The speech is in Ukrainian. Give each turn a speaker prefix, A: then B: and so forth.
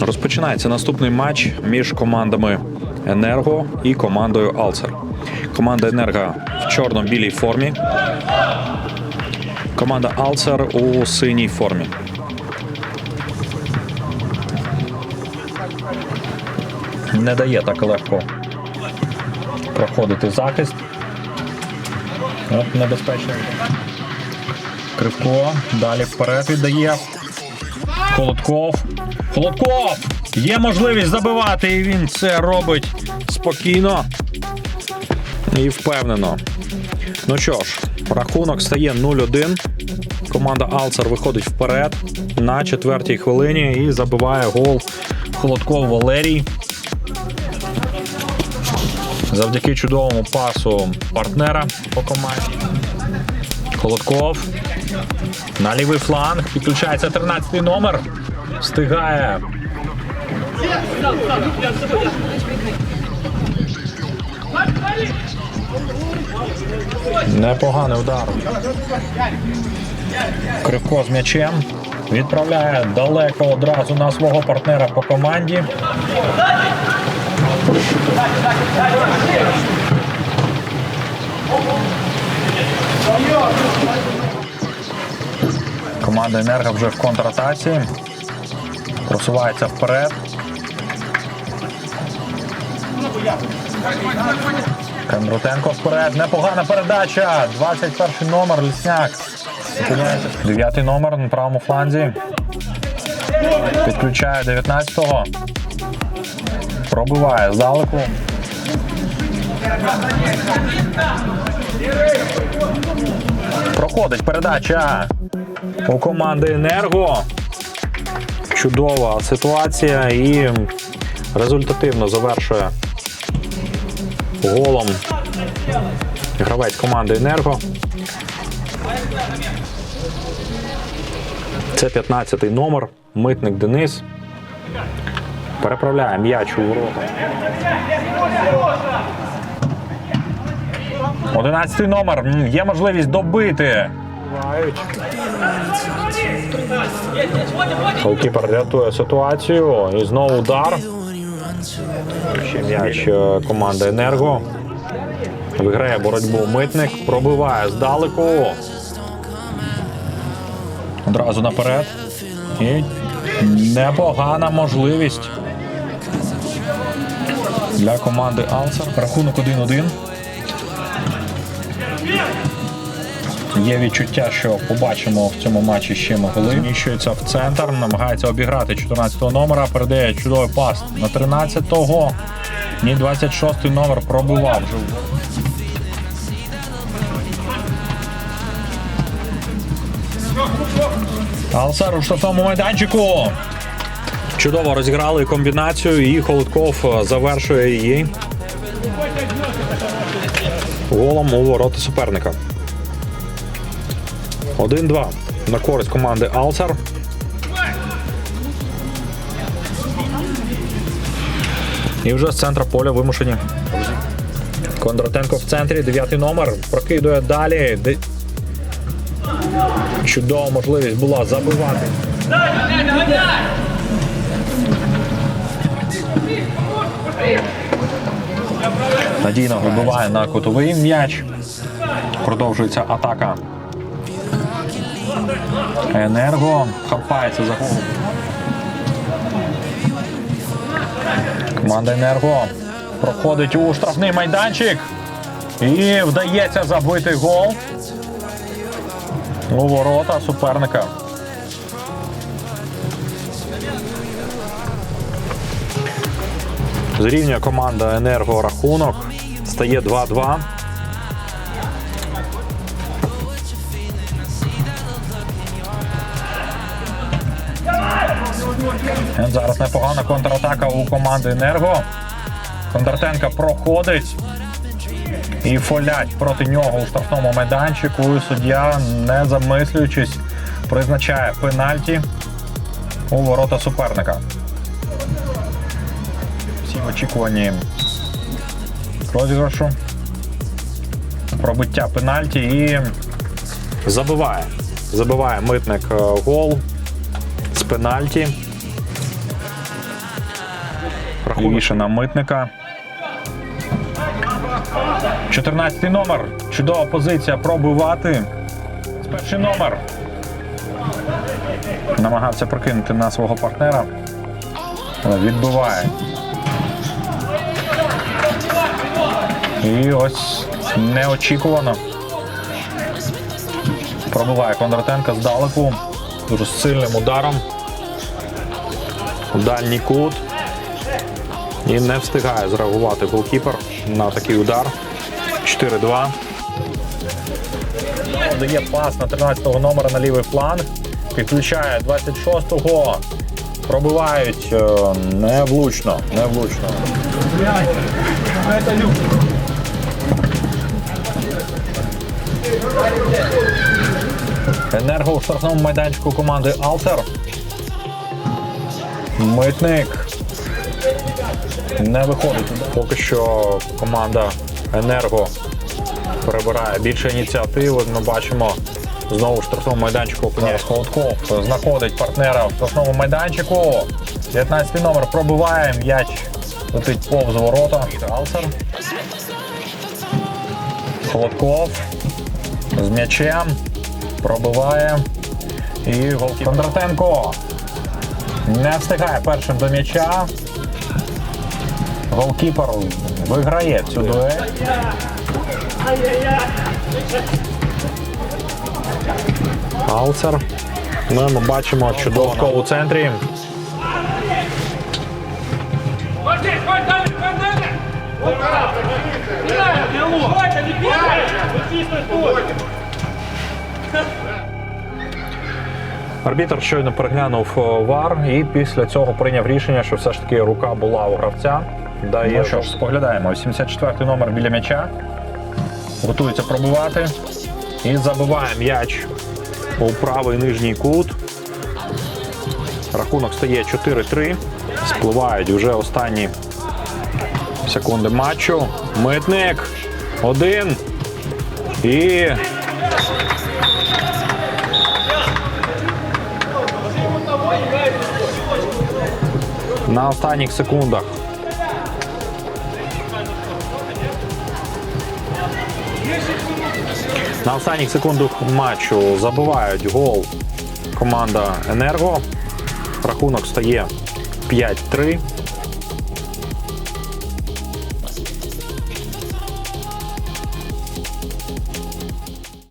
A: Розпочинається наступний матч між командами Енерго і командою Алцер. Команда Енерго в чорно-білій формі. Команда Алцер у синій формі. Не дає так легко проходити захист. От небезпечно. Кривко. Далі вперед віддає. Холодков. Холодков! Є можливість забивати, і він це робить спокійно і впевнено. Ну що ж, рахунок стає 0-1. Команда Алцер виходить вперед на четвертій хвилині і забиває гол Холодков Валерій. Завдяки чудовому пасу партнера по команді. Холодков. На лівий фланг. Підключається 13-й номер. Встигає. Непоганий удар. Кривко з м'ячем. Відправляє далеко одразу на свого партнера по команді. Команда Енерго вже в контратаці. Просувається вперед. Кондрутенко вперед. Непогана передача. 21 номер Лісняк. Дев'ятий номер на правому фланзі. Підключає 19-го. Пробиває здалеку. Проходить передача у команди Енерго. Чудова ситуація і результативно завершує голом гравець команди Енерго. Це 15-й номер, митник Денис. Переправляє м'яч у ворота. 11 номер. Є можливість добити. Голкіпер рятує ситуацію. І знову удар. Ще м'яч е, команди Енерго. Виграє боротьбу митник. Пробиває здалеку. Одразу наперед. І непогана можливість для команди Алсер. Рахунок 1-1. Є відчуття, що побачимо в цьому матчі ще ми. Зміщується в центр, намагається обіграти 14-го номера, передає чудовий пас на 13-го. Ні, 26-й номер пробивав вже. Алсар у штрафному майданчику. Чудово розіграли комбінацію, і Холодков е, завершує її голом у ворота суперника. 1-2 на користь команди Алсар. І вже з центра поля вимушені. Кондратенко в центрі, дев'ятий номер. Прокидує далі. Де- Чудова можливість була забивати. Надійно вибиває на кутовий м'яч. Продовжується атака. Енерго хапається за голову. Команда Енерго проходить у штрафний майданчик. І вдається забити гол у ворота суперника. Зрівнює команда Енерго рахунок. Стає 2-2. Е, Зараз непогана контратака у команди Енерго. Кондратенка проходить. І фолять проти нього у штрафному майданчику. І суддя, не замислюючись, призначає пенальті у ворота суперника. В очікуванні розіграшу. Пробиття пенальті і забиває. Забиває митник е, гол з пенальті. Лівіше на митника. 14 номер. Чудова позиція пробивати. Перший номер. Намагався прокинути на свого партнера. Але відбиває. І ось неочікувано. Пробиває Кондратенка здалеку. Дуже сильним ударом. У дальній кут. І не встигає зреагувати голкіпер на такий удар. 4-2. Дає пас на 13-го номера на лівий фланг. Підключає 26-го. Пробивають е, невлучно. Невлучно. Енерго у штрафному майданчику команди Алтер. Митник. Не виходить. Поки що команда Енерго перебирає більше ініціативи. Ми бачимо знову в штрафному майданчику опиняє Холодков. Знаходить партнера в штрафному майданчику. 19 номер пробиває м'яч. Летить повз ворота. Алтер. Холодков з м'ячем. Пробиває. І голкіпер Кондратенко. Не встигає першим до м'яча. Голкіпер виграє цю дуель. Алцер. Ну, ми бачимо чудового у центрі.
B: Вот здесь, вот дальше, вот
A: Арбітр щойно переглянув е, вар і після цього прийняв рішення, що все ж таки рука була у гравця. Дає, ну, що ж, споглядаємо. 74-й номер біля м'яча. Готується пробивати. І забиває м'яч у правий нижній кут. Рахунок стає 4-3. Спливають вже останні секунди матчу. Митник. Один. І на останніх секундах. На останніх секундах матчу забивають гол команда Енерго. Рахунок стає 5-3.